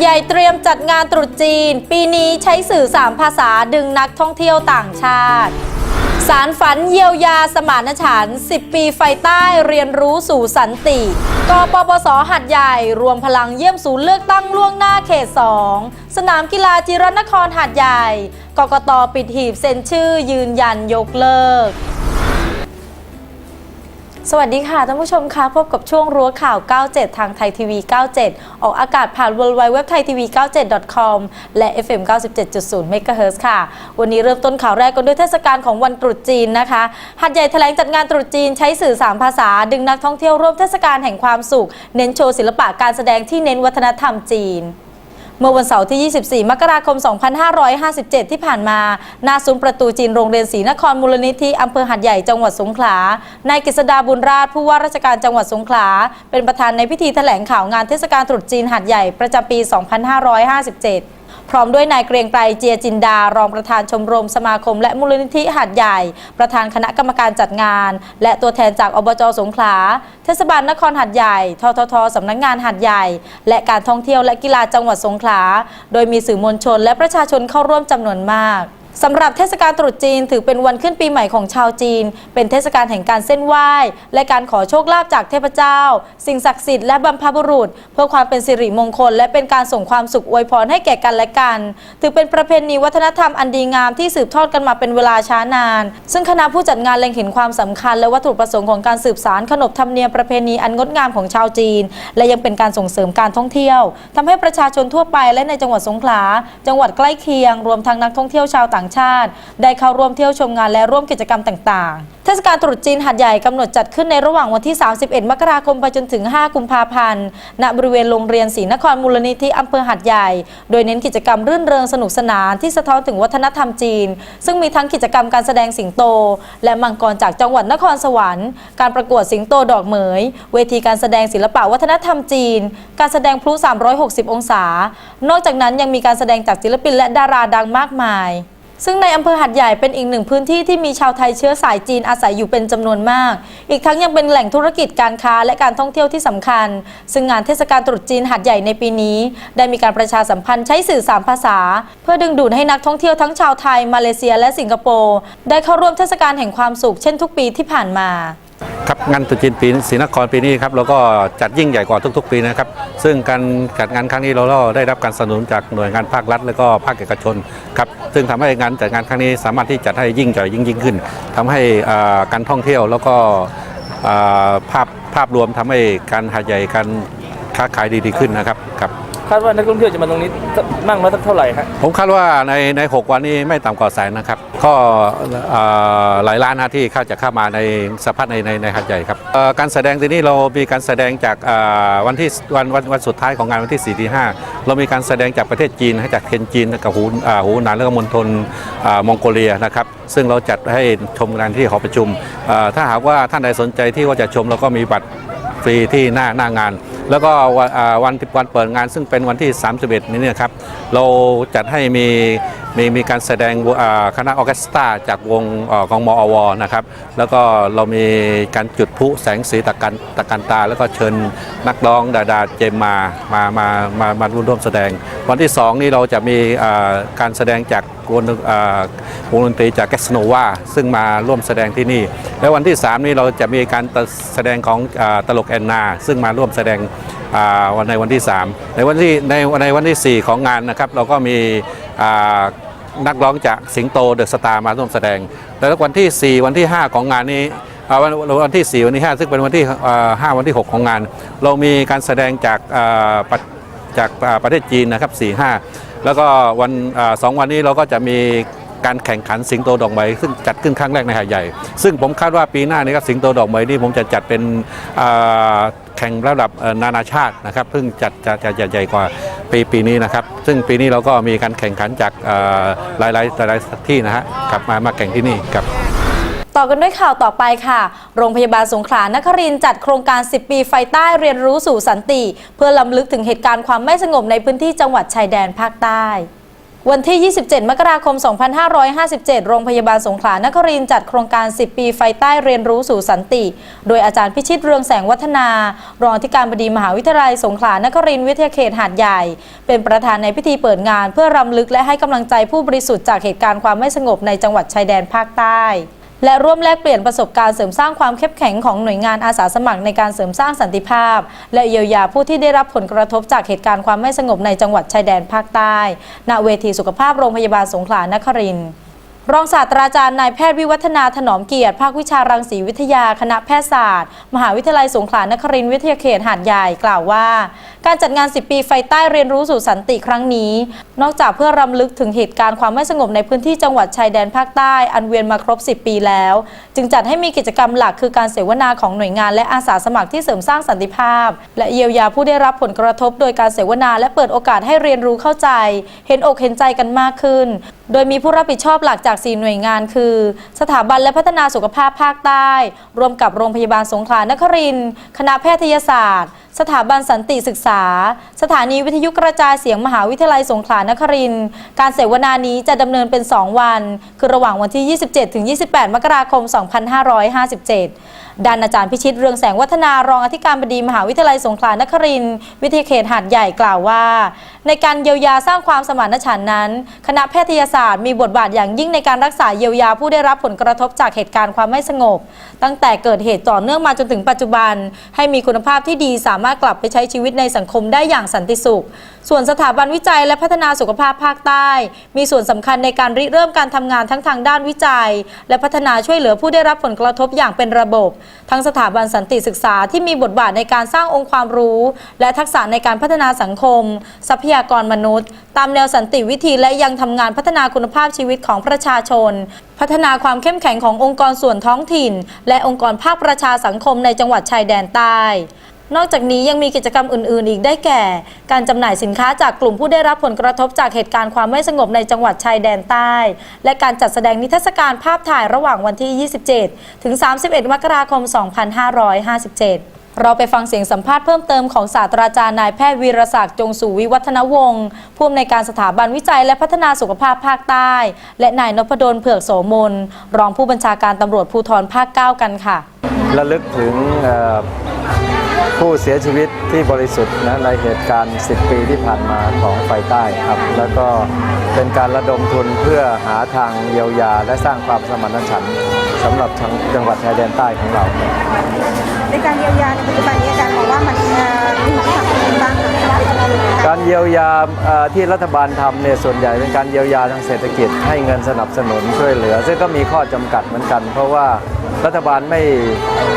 ใหญ่เตรียมจัดงานตรุษจีน ปีนี้ใช้สื่อ 3 ภาษาดึงนักท่องเที่ยวต่างชาติ สารฝันเยียวยาสมานฉันท์10 ปีไฟใต้เรียนรู้สู่สันติ กปปสหัดใหญ่รวมพลังเยี่ยมศูนย์เลือกตั้งล่วงหน้าเขต 2 สนามกีฬาจิรนครหัดใหญ่ กกตปิดหีบเซ็นชื่อยืนยันยกเลิก สวัสดีค่ะท่านผู้ชมคะพบกับช่วงรั้วข่าว 97 ทางไทยทีวี 97 ออกอากาศผ่าน w w w t h a i t v 97 com และ FM 97.0 MHz ค่ะ วันนี้เริ่มต้นข่าวแรกกันด้วยเทศกาลของวันตรุษจีนนะคะหัดใหญ่แถลงจัดงานตรุษจีนใช้สื่อ 3 ภาษา ดึงนักท่องเที่ยวร่วมเทศกาลแห่งความสุข เน้นโชว์ศิลปะการแสดงที่เน้นวัฒนธรรมจีน เมื่อวันเสาร์ที่ 24 มกราคม 2557 ที่ผ่านมา หน้าซุ้มประตูจีนโรงเรียนศรีนครมูลนิธิอำเภอหัดใหญ่จังหวัดสงขลา นายกฤษดาบุญราชผู้ว่าราชการจังหวัดสงขลา เป็นประธานในพิธีแถลงข่าวงานเทศกาลตรุษจีนหัดใหญ่ประจำปี 2557 พร้อมด้วยนายเกรียงไกรเจียจินดา รองประธานชมรมสมาคม และมูลนิธิหัดใหญ่ ประธานคณะกรรมการจัดงาน และตัวแทนจากอบจสงขลา เทศบาลนครหัดใหญ่ ทททสำนักงานหัดใหญ่ และการท่องเที่ยวและกีฬาจังหวัดสงขลา โดยมีสื่อมวลชน และประชาชนเข้าร่วมจำนวนมาก สำหรับเทศกาลตรุษจีนถือเป็นวันขึ้นปีใหม่ของชาวจีน เป็นเทศกาลแห่งการเส้นไหว้ และการขอโชคลาภจากเทพเจ้า สิ่งศักดิ์สิทธิ์และบรรพบุรุษ เพื่อความเป็นสิริมงคล และเป็นการส่งความสุขอวยพรให้แก่กันและกัน ถือเป็นประเพณีวัฒนธรรมอันดีงามที่สืบทอดกันมาเป็นเวลาช้านาน ซึ่งคณะผู้จัดงานเล็งเห็นความสำคัญ และวัตถุประสงค์ของการสืบสานขนบธรรมเนียมประเพณีอันงดงามของชาวจีน และยังเป็นการส่งเสริมการท่องเที่ยวทำให้ประชาชนทั่วไปและในจังหวัดสงขลา จังหวัดใกล้เคียง รวมทั้งนักท่องเที่ยวชาวต่างชาติ ได้เข้าร่วมเที่ยวชมงานและร่วมกิจกรรมต่าง ๆ เทศกาลตรุษจีนหัดใหญ่กำหนดจัดขึ้นในระหว่างวันที่ 31 มกราคมไปจนถึง 5 กุมภาพันธ์ ณ บริเวณโรงเรียนศรีนครมูลนิธิอำเภอหัดใหญ่ โดยเน้นกิจกรรมรื่นเริงสนุกสนานที่สะท้อนถึงวัฒนธรรมจีน ซึ่งมีทั้งกิจกรรมการแสดงสิงโต และมังกรจากจังหวัดนครสวรรค์ การประกวดสิงโตดอกเหมย เวทีการแสดงศิลปะวัฒนธรรมจีน การแสดงพลุ 360 องศา นอกจากนั้นยังมีการแสดงจากศิลปินและดาราดังมากมาย ซึ่งในอำเภอหัดใหญ่เป็นอีกหนึ่งพื้นที่ที่มีชาวไทยเชื้อสายจีนอาศัยอยู่เป็นจำนวนมาก อีกทั้งยังเป็นแหล่งธุรกิจการค้าและการท่องเที่ยวที่สำคัญ ซึ่งงานเทศกาลตรุษจีนหัดใหญ่ในปีนี้ ได้มีการประชาสัมพันธ์ใช้สื่อสามภาษา เพื่อดึงดูดให้นักท่องเที่ยวทั้งชาวไทย มาเลเซีย และสิงคโปร์ได้เข้าร่วมเทศกาลแห่งความสุขเช่นทุกปีที่ผ่านมา ครับงานตรุษจีนปีศรีนครปีนี้ครับเราก็จัดยิ่งใหญ่กว่าทุก ๆ ปีนะครับ ซึ่งการจัดงานครั้งนี้เราก็ได้รับการสนับสนุนจากหน่วยงานภาครัฐ และก็ภาคเอกชนครับซึ่งทำให้งานจัดงานครั้งนี้สามารถที่จัดให้ยิ่งใหญ่ยิ่งยิ่งขึ้นทำให้การท่องเที่ยวแล้วก็ภาพภาพรวมทำให้การหาใหญ่การค้าขายดีๆขึ้นนะครับครับ คาดว่านักท่องเที่ยวจะมาตรงนี้มากน้อยสักเท่าไหร่ฮะผมคาดว่าในใน6วันนี้ไม่ต่ำกว่าแสนนะครับก็หลายล้านนะที่เข้าจะเข้ามาในสภาพในในในหาดใหญ่ครับการแสดงที่นี่เรามีการแสดงจากวันที่วันวันวันสุดท้ายของงานวันที่4ที่5เรามีการแสดงจากประเทศจีนให้จากเคนจีนกับหูหูหนานแล้วก็มณฑลมองโกเลียนะครับซึ่งเราจัดให้ชมกันที่หอประชุม ถ้าหากว่าท่านใดสนใจที่ว่าจะชมเราก็มีบัตรฟรีที่หน้าหน้างาน แล้วก็วันวันเปิดงานซึ่งเป็นวันที่ 31 นี้เนี่ยครับ เราจัดให้มี มีมีการแสดงคณะออเคสตราจากวงเอ่อกองมอวนะครับ แล้วก็เรามีการจุดพลุแสงสีตะกันตะกันตา แล้วก็เชิญนักร้องดาดาเจมมามามามามาร่วมแสดง วันที่ 2 นี้เราจะมีการแสดงจากวงดนอ่าวงดนตรีจากแกสโนวาซึ่งมาร่วมแสดงที่นี่ และวันที่ 3 นี้เราจะมีการแสดงของตลกแอนนา ซึ่งมาร่วมแสดงวันในวันที่ 3 ในวันที่ในในวันที่ 4 ของงานนะครับ เราก็มี นักร้องจากสิงโตเดอะสตาร์มาร่วมแสดงแล้ววันที่ 4 วันที่ 5 ของงานนี้วันวันที่ 4 วันที่ 5 ซึ่งเป็นวันที่อ่า5วันที่ 6 ของงาน เรามีการแสดงจากจากประเทศจีนนะครับ4 5 แล้วก็วันสองวันนี้เราก็จะมี การแข่งขันสิงโตดอกไม้ซึ่งจัดขึ้นครั้งแรกในหาดใหญ่ ซึ่งผมคาดว่าปีหน้านี้ครับสิงโตดอกไม้นี่ผมจะจัดเป็นแข่งระดับนานาชาตินะครับเพิ่งจัดจะจะใหญ่กว่าปีปีนี้นะครับ ซึ่งปีนี้เราก็มีการแข่งขันจากหลายหลายหลายที่นะฮะกลับมามาแข่งที่นี่ครับต่อกันด้วยข่าวต่อไปค่ะ โรงพยาบาลสงขลานครินจัดโครงการ 10 ปีไฟใต้เรียนรู้สู่สันติ เพื่อลำลึกถึงเหตุการณ์ความไม่สงบในพื้นที่จังหวัดชายแดนภาคใต้ วันที่ 27 มกราคม 2557 โรงพยาบาลสงขลานครินจัดโครงการ 10 ปีไฟใต้เรียนรู้สู่สันติ โดยอาจารย์พิชิตเรืองแสงวัฒนา รองอธิการบดีมหาวิทยาลัยสงขลานครินวิทยาเขตหาดใหญ่ เป็นประธานในพิธีเปิดงาน เพื่อรำลึกและให้กำลังใจผู้บริสุทธิ์จากเหตุการณ์ความไม่สงบในจังหวัดชายแดนภาคใต้ และร่วมแลกเปลี่ยนประสบการณ์เสริมสร้างความเข้มแข็งของหน่วยงานอาสาสมัครในการเสริมสร้างสันติภาพ และเยียวยาผู้ที่ได้รับผลกระทบจากเหตุการณ์ความไม่สงบในจังหวัดชายแดนภาคใต้ ณ เวทีสุขภาพโรงพยาบาลสงขลานครินทร์ รองศาสตราจารย์นายแพทย์วิวัฒนาถนอมเกียรติภาควิชารังสีวิทยาคณะแพทยศาสตร์ มหาวิทยาลัยสงขลานครินทร์วิทยาเขตหาดใหญ่กล่าวว่า การจัดงาน 10 ปีไฟใต้เรียนรู้สู่สันติครั้งนี้ นอกจากเพื่อรำลึกถึงเหตุการณ์ความไม่สงบในพื้นที่จังหวัดชายแดนภาคใต้อันเวียนมาครบ 10 ปีแล้ว จึงจัดให้มีกิจกรรมหลักคือการเสวนาของหน่วยงานและอาสาสมัครที่เสริมสร้างสันติภาพ และเยียวยาผู้ได้รับผลกระทบ โดยการเสวนาและเปิดโอกาสให้เรียนรู้เข้าใจ เห็นอกเห็นใจกันมากขึ้น โดยมีผู้รับผิดชอบหลักจาก4หน่วยงานคือ สถาบันและพัฒนาสุขภาพภาคใต้ รวมกับโรงพยาบาลสงขลานครินทร์คณะแพทยศาสตร์ สถาบันสันติศึกษา สถานีวิทยุกระจายเสียงมหาวิทยาลัยสงขลานครินทร์การเสวนานี้จะดำเนินเป็น 2 วัน คือระหว่างวันที่ 27 ถึง 28 มกราคม 2557ด้านอาจารย์พิชิตเรืองแสงวัฒนารองอธิการบดีมหาวิทยาลัยสงขลานครินทร์วิทยาเขตหาดใหญ่กล่าวว่า ในการเยียวยาสร้างความสมานฉันท์นั้น คณะแพทยศาสตร์มีบทบาทอย่างยิ่งในการรักษาเยียวยาผู้ได้รับผลกระทบจากเหตุการณ์ความไม่สงบ ตั้งแต่เกิดเหตุต่อเนื่องมาจนถึงปัจจุบัน ให้มีคุณภาพที่ดีสามารถกลับไปใช้ชีวิตในสังคมได้อย่างสันติสุข ส่วนสถาบันวิจัยและพัฒนาสุขภาพภาคใต้ มีส่วนสำคัญในการริเริ่มการทำงานทั้งทางด้านวิจัย และพัฒนาช่วยเหลือผู้ได้รับผลกระทบอย่างเป็นระบบ ทั้งสถาบันสันติศึกษาที่มีบทบาทในการสร้างองค์ความรู้ และทักษะในการพัฒนาสังคม ทรัพยากรมนุษย์ ตามแนวสันติวิธีและยังทำงานพัฒนาคุณภาพชีวิตของประชาชน พัฒนาความเข้มแข็งขององค์กรส่วนท้องถิ่น และองค์กรภาคประชาสังคมในจังหวัดชายแดนใต้ นอกจากนี้ยังมีกิจกรรมอื่น ๆ อีกได้แก่ การจำหน่ายสินค้าจากกลุ่มผู้ได้รับผลกระทบจากเหตุการณ์ความไม่สงบในจังหวัดชายแดนใต้ และการจัดแสดงนิทรรศการภาพถ่ายระหว่างวันที่ 27 ถึง 31 มกราคม 2557เราไปฟังเสียงสัมภาษณ์เพิ่มเติมของศาสตราจารย์นายแพทย์วีรศักดิ์จงสุวิวัฒนวงศ์ผู้อำนวยการสถาบันวิจัยและพัฒนาสุขภาพภาคใต้ และนายนพดลเผือกโสมน รองผู้บัญชาการตำรวจภูธรภาค 9 กันค่ะระลึกถึง ผู้เสียชีวิตที่บริสุทธิ์นะในเหตุการณ์ 10 ปีที่ผ่านมาของไฟใต้ครับ แล้วก็เป็นการระดมทุนเพื่อหาทางเยียวยา และสร้างความสมานฉันท์สำหรับทางจังหวัดชายแดนใต้ของเรา ในการเยียวยาในปัจจุบันนี้ การเยียวยาที่รัฐบาลทำเนี่ยส่วนใหญ่เป็นการเยียวยาทางเศรษฐกิจ ให้เงินสนับสนุนช่วยเหลือ ซึ่งก็มีข้อจำกัดเหมือนกัน เพราะว่ารัฐบาลไม่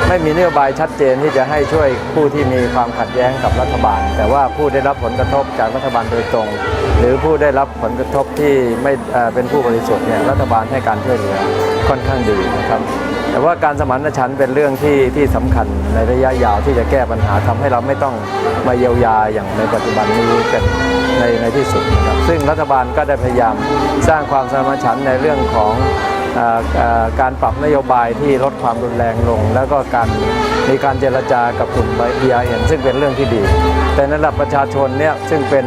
ไม่มีนโยบายชัดเจนที่จะให้ช่วยผู้ที่มีความขัดแย้งกับรัฐบาล แต่ว่าผู้ได้รับผลกระทบจากรัฐบาลโดยตรง หรือผู้ได้รับผลกระทบที่ไม่เป็นผู้บริสุทธิ์เนี่ยรัฐบาลให้การช่วยเหลือค่อนข้างดีนะครับ แต่ว่าการสมานฉันท์เป็นเรื่องที่ที่สำคัญในระยะยาวที่จะแก้ปัญหาทำให้เราไม่ต้องมาเยียวยาอย่างในปัจจุบันนี้เป็นในในที่สุดนะครับซึ่งรัฐบาลก็ได้พยายามสร้างความสมานฉันท์ในเรื่องของเอ่อเอ่อการปรับนโยบายที่ลดความรุนแรงลง แล้วก็การมีการเจรจากับกลุ่ม BRN ซึ่งเป็นเรื่องที่ดี แต่ในระดับประชาชนเนี่ยซึ่งเป็น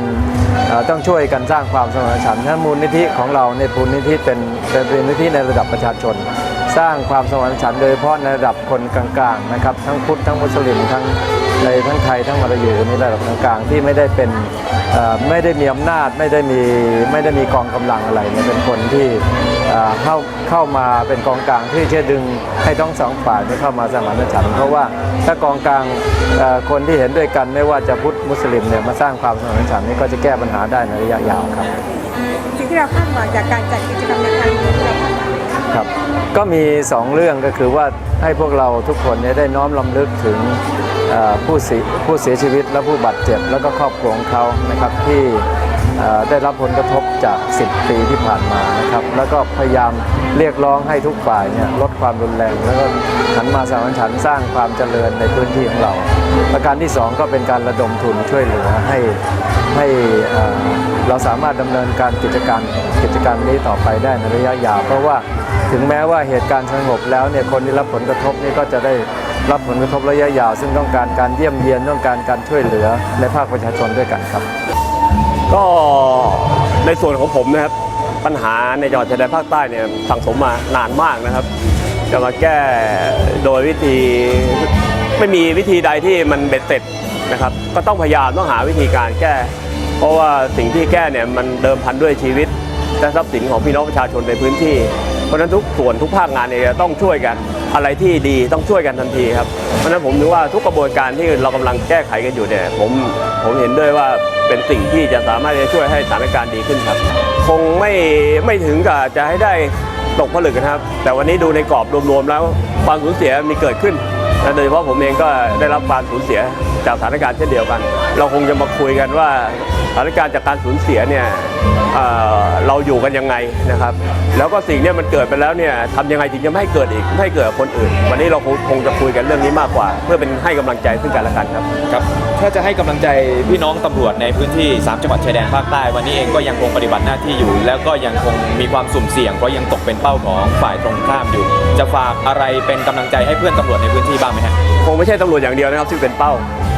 เอ่อต้องช่วยกันสร้างความสมานฉันท์ถ้ามูลนิธิของเราในยมูลนิธิเป็นเป็นมูลนิธิในระดับประชาชน สร้างความสมานฉันท์โดยเฉพาะในระดับคนกลางๆนะครับ ทั้งพุทธทั้งมุสลิมทั้งในทั้งไทยทั้งมาลายูในระดับกลางๆที่ไม่ได้เป็นไม่ได้มีอำนาจไม่ได้มีไม่ได้มีกองกำลังอะไรเนี่ยเป็นคนที่เข้าเข้ามาเป็นกองกลางที่จะดึงให้ทั้งสองฝ่ายได้เข้ามาสมานฉันท์เพราะว่าถ้ากองกลางคนที่เห็นด้วยกันไม่ว่าจะพุทธมุสลิมเนี่ยมาสร้างความสมานฉันท์นี่ก็จะแก้ปัญหาได้ในระยะยาวครับสิ่งที่เราคาดหวังจากการจัดกิจกรรมในครั้งนี้ ครับก็มี 2 เรื่องก็คือว่าให้พวกเราทุกคนเนี่ยได้น้อมลำลึกถึงผู้เสียผู้เสียชีวิตและผู้บาดเจ็บ แล้วก็ครอบครัวของเขานะครับที่ ได้รับผลกระทบจาก 10 ปีที่ผ่านมานะครับ แล้วก็พยายามเรียกร้องให้ทุกฝ่ายเนี่ยลดความรุนแรง แล้วก็หันมาสามัญฉันสร้างความเจริญในพื้นที่ของเราประการที่ 2 ก็เป็นการระดมทุนช่วยเหลือให้ให้เอ่อเราสามารถดำเนินการกิจการกิจการนี้ต่อไปได้ในระยะยาว เพราะว่าถึงแม้ว่าเหตุการณ์สงบแล้วเนี่ยคนที่รับผลกระทบนี่ก็จะได้รับผลกระทบระยะยาว ซึ่งต้องการการเยี่ยมเยียนต้องการการช่วยเหลือในภาคประชาชนด้วยกันครับ ก็ในส่วนของผมนะครับปัญหาในจังหวัดชายแดนภาคใต้เนี่ยสั่งสมมานานมากนะครับ จะมาแก้โดยวิธีไม่มีวิธีใดที่มันเบ็ดเสร็จนะครับ ก็ต้องพยายามต้องหาวิธีการแก้ เพราะว่าสิ่งที่แก้เนี่ยมันเดิมพันด้วยชีวิตและทรัพย์สินของพี่น้องประชาชนในพื้นที่ เพราะฉะนั้นทุกส่วนทุกภาคงานเนี่ยต้องช่วยกัน อะไรที่ดีต้องช่วยกันทันทีครับ เพราะฉะนั้นผมถือว่าทุกกระบวนการที่เรากำลังแก้ไขกันอยู่เนี่ยผมผมเห็นด้วยว่าเป็นสิ่งที่จะสามารถจะช่วยให้สถานการณ์ดีขึ้นครับ คงไม่ไม่ถึงกับจะให้ได้ตกผลึกนะครับ แต่วันนี้ดูในกรอบรวมๆแล้วความสูญเสียมีเกิดขึ้นและโดยเฉพาะผมเองก็ได้รับความสูญเสียจากสถานการณ์เช่นเดียวกัน เราคงจะมาคุยกันว่า สถานการณ์จากการสูญเสียเนี่ยเอ่อเราอยู่กันยังไงนะครับ แล้วก็สิ่งเนี้มันเกิดไปแล้วเนี่ยทำยังไงถึงจะไม่ให้เกิดอีกไม่ให้เกิดกับคนอื่น วันนี้เราคงคงจะคุยกันเรื่องนี้มากกว่า เพื่อเป็นให้กำลังใจซึ่งกันและกันครับครับถ้าจะให้กำลังใจพี่น้องตำรวจในพื้นที่ 3 จังหวัดชายแดนภาคใต้วันนี้เองก็ยังคงปฏิบัติหน้าที่อยู่ แล้วก็ยังคงมีความสุ่มเสี่ยงเพราะยังตกเป็นเป้าของฝ่ายตรงข้ามอยู่ จะฝากอะไรเป็นกำลังใจให้เพื่อนตำรวจในพื้นที่บ้างไหมฮะคงไม่ใช่ตำรวจอย่างเดียวนะครับที่เป็นเป้า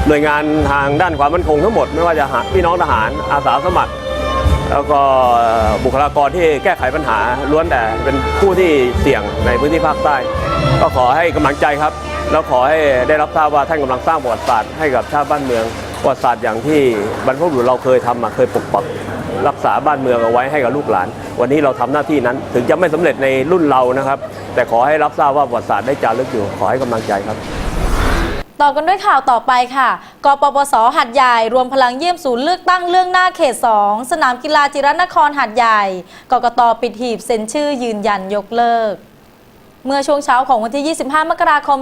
หน่วยงานทางด้านความมั่นคงทั้งหมด ไม่ว่าจะพี่น้องทหารอาสาสมัคร แล้วก็บุคลากรที่แก้ไขปัญหาล้วนแต่เป็นผู้ที่เสี่ยงในพื้นที่ภาคใต้ ก็ขอให้กำลังใจครับ แล้วขอให้ได้รับทราบว่าท่านกำลังสร้างประวัติศาสตร์ให้กับชาติบ้านเมืองประวัติศาสตร์อย่างที่บรรพบุรุษเราเคยทำมาเคยปกปักรักษาบ้านเมืองเอาไว้ให้กับลูกหลาน วันนี้เราทำหน้าที่นั้น ถึงจะไม่สำเร็จในรุ่นเรานะครับ แต่ขอให้รับทราบว่าประวัติศาสตร์ได้จารึกอยู่ขอให้กำลังใจครับ ต่อกันด้วยข่าวต่อไปค่ะ กปปสหัดใหญ่ รวมพลังเยี่ยมศูนย์เลือกตั้งเรื่องหน้าเขต 2 สนามกีฬาจิรนครหัดใหญ่ กกตปิดหีบเซ็นชื่อยืนยันยกเลิก เมื่อช่วงเช้าของวันที่ 25 มกราคม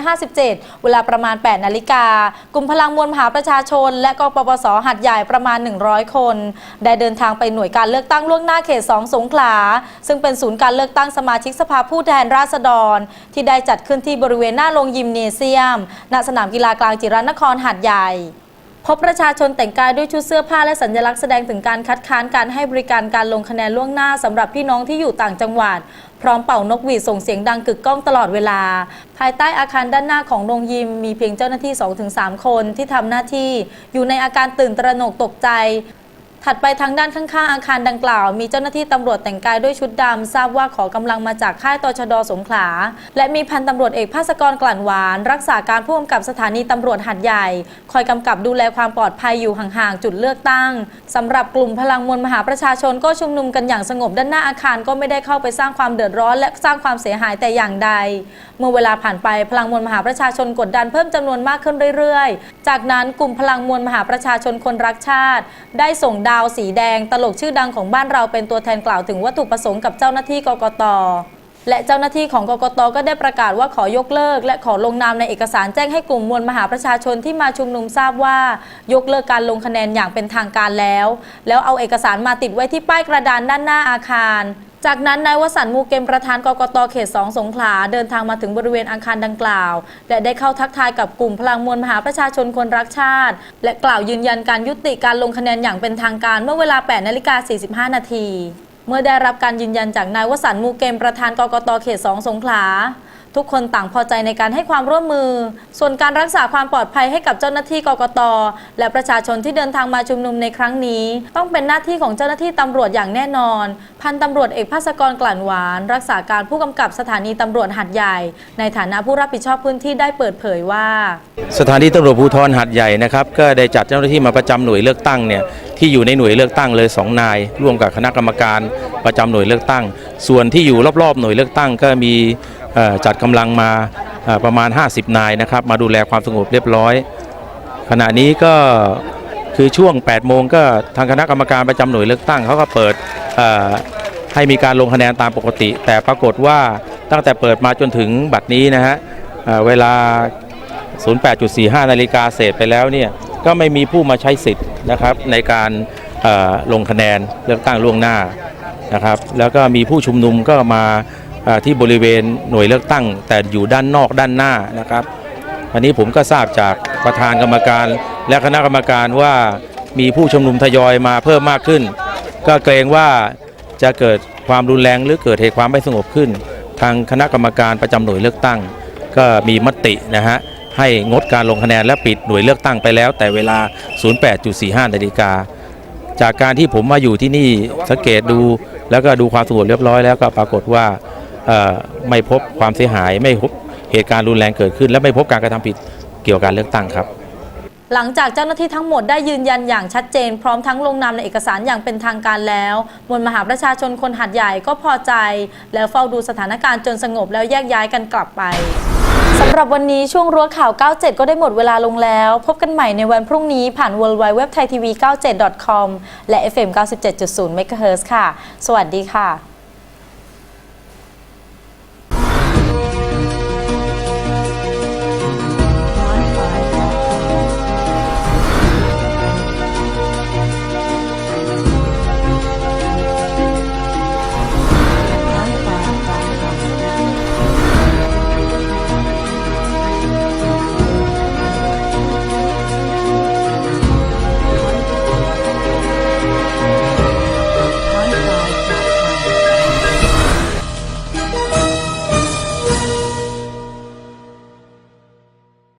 2557 เวลาประมาณ 8 นาฬิกา กลุ่มพลังมวลมหาประชาชน และกปปสหัดใหญ่ประมาณ 100 คน ได้เดินทางไปหน่วยการเลือกตั้งล่วงหน้าเขต 2 สงขลา ซึ่งเป็นศูนย์การเลือกตั้งสมาชิกสภาผู้แทนราษฎร ที่ได้จัดขึ้นที่บริเวณหน้าโรงยิมเนเซียม ณ สนามกีฬากลางจิรนครหัดใหญ่ พบประชาชนแต่งกายด้วยชุดเสื้อผ้าและสัญลักษณ์แสดงถึงการคัดค้านการให้บริการการลงคะแนนล่วงหน้าสำหรับพี่น้องที่อยู่ต่างจังหวัด พร้อมเป่านกหวีดส่งเสียงดังกึกก้องตลอดเวลา ภายใต้อาคารด้านหน้าของโรงยิม มีเพียงเจ้าหน้าที่ 2-3 คนที่ทำหน้าที่ อยู่ในอาการตื่นตระหนกตกใจ ถัดไปทางด้านข้างๆอาคารดังกล่าว มีเจ้าหน้าที่ตำรวจแต่งกายด้วยชุดดำทราบว่าขอกำลังมาจากค่ายตชดสงขลา และมีพันตำรวจเอกภาสกรกลั่นหวาน รักษาการผู้กำกับสถานีตำรวจหัดใหญ่ คอยกำกับดูแลความปลอดภัยอยู่ห่างๆจุดเลือกตั้งสำหรับกลุ่มพลังมวลมหาประชาชนก็ชุมนุมกันอย่างสงบด้านหน้าอาคารก็ไม่ได้เข้าไปสร้างความเดือดร้อน และสร้างความเสียหายแต่อย่างใด เมื่อเวลาผ่านไปพลังมวลมหาประชาชนกดดันเพิ่มจำนวนมากขึ้นเรื่อยๆ จากนั้นกลุ่มพลังมวลมหาประชาชนคนรักชาติ ได้ส่งดาวสีแดง ตลกชื่อดังของบ้านเราเป็นตัวแทนกล่าวถึงวัตถุประสงค์กับเจ้าหน้าที่กกตและเจ้าหน้าที่ของกกตก็ได้ประกาศว่าขอยกเลิก และขอลงนามในเอกสารแจ้งให้กลุ่มมวลมหาประชาชนที่มาชุมนุมทราบว่า ยกเลิกการลงคะแนนอย่างเป็นทางการแล้ว แล้วเอาเอกสารมาติดไว้ที่ป้ายกระดานด้านหน้าอาคาร จากนั้นนายวสันต์มูเกมประธานกกตเขต 2 สงขลาเดินทางมาถึงบริเวณอาคารดังกล่าว และได้เข้าทักทายกับกลุ่มพลังมวลมหาประชาชนคนรักชาติ และกล่าวยืนยันการยุติการลงคะแนนอย่างเป็นทางการเมื่อเวลา8นาฬิกา45 นาที เมื่อได้รับการยืนยันจากนายวสันต์มูเกมประธานกกตเขต 2 สงขลา ทุกคนต่างพอใจในการให้ความร่วมมือ ส่วนการรักษาความปลอดภัยให้กับเจ้าหน้าที่กกต และประชาชนที่เดินทางมาชุมนุมในครั้งนี้ ต้องเป็นหน้าที่ของเจ้าหน้าที่ตำรวจอย่างแน่นอน พันตำรวจเอกภาสกรกลั่นหวาน รักษาการผู้กำกับสถานีตำรวจหัดใหญ่ ในฐานะผู้รับผิดชอบพื้นที่ได้เปิดเผยว่า สถานีตำรวจภูธรหัดใหญ่นะครับก็ได้จัดเจ้าหน้าที่มาประจำหน่วยเลือกตั้งเนี่ย ที่อยู่ในหน่วยเลือกตั้งเลย 2 นาย ร่วมกับคณะกรรมการประจำหน่วยเลือกตั้ง ส่วนที่อยู่รอบๆหน่วยเลือกตั้งก็มีจัดกำลังมาประมาณ 50 นายนะครับมาดูแลความสงบเรียบร้อย ขณะนี้ก็คือช่วง 8 โมงก็ทางคณะกรรมการประจำหน่วยเลือกตั้งเขาก็เปิดให้มีการลงคะแนนตามปกติ แต่ปรากฏว่าตั้งแต่เปิดมาจนถึงบัดนี้นะฮะเอ่อเวลา 08.45 นาฬิกาเศษไปแล้วเนี่ย ก็ไม่มีผู้มาใช้สิทธิ์นะครับในการลงคะแนนเลือกตั้งล่วงหน้านะครับ แล้วก็มีผู้ชุมนุมก็มาที่บริเวณหน่วยเลือกตั้ง แต่อยู่ด้านนอกด้านหน้านะครับ อันนี้ผมก็ทราบจากประธานกรรมการและคณะกรรมการว่ามีผู้ชุมนุมทยอยมาเพิ่มมากขึ้น ก็เกรงว่าจะเกิดความรุนแรงหรือเกิดเหตุความไม่สงบขึ้น ทางคณะกรรมการประจำหน่วยเลือกตั้ง ก็มีมตินะฮะ ให้งดการลงคะแนนและปิดหน่วยเลือกตั้งไปแล้ว แต่เวลา 08.45นาฬิกาจากการที่ผมมาอยู่ที่นี่สังเกตดูแล้วก็ดูความสงบเรียบร้อยแล้วก็ปรากฏว่าไม่พบความเสียหายไม่พบเหตุการณ์รุนแรงเกิดขึ้น และไม่พบการกระทำผิดเกี่ยวกับการเลือกตั้งครับ หลังจากเจ้าหน้าที่ทั้งหมดได้ยืนยันอย่างชัดเจน พร้อมทั้งลงนามในเอกสารอย่างเป็นทางการแล้ว มวลมหาประชาชนคนหัดใหญ่ก็พอใจ แล้วเฝ้าดูสถานการณ์จนสงบแล้วแยกย้ายกันกลับไป สำหรับวันนี้ช่วงรั้วข่าว 97 ก็ได้หมดเวลาลงแล้ว พบกันใหม่ในวันพรุ่งนี้ผ่าน w w w t h a i t v 97 com และ FM 97.0 MHz ค่ะ สวัสดีค่ะ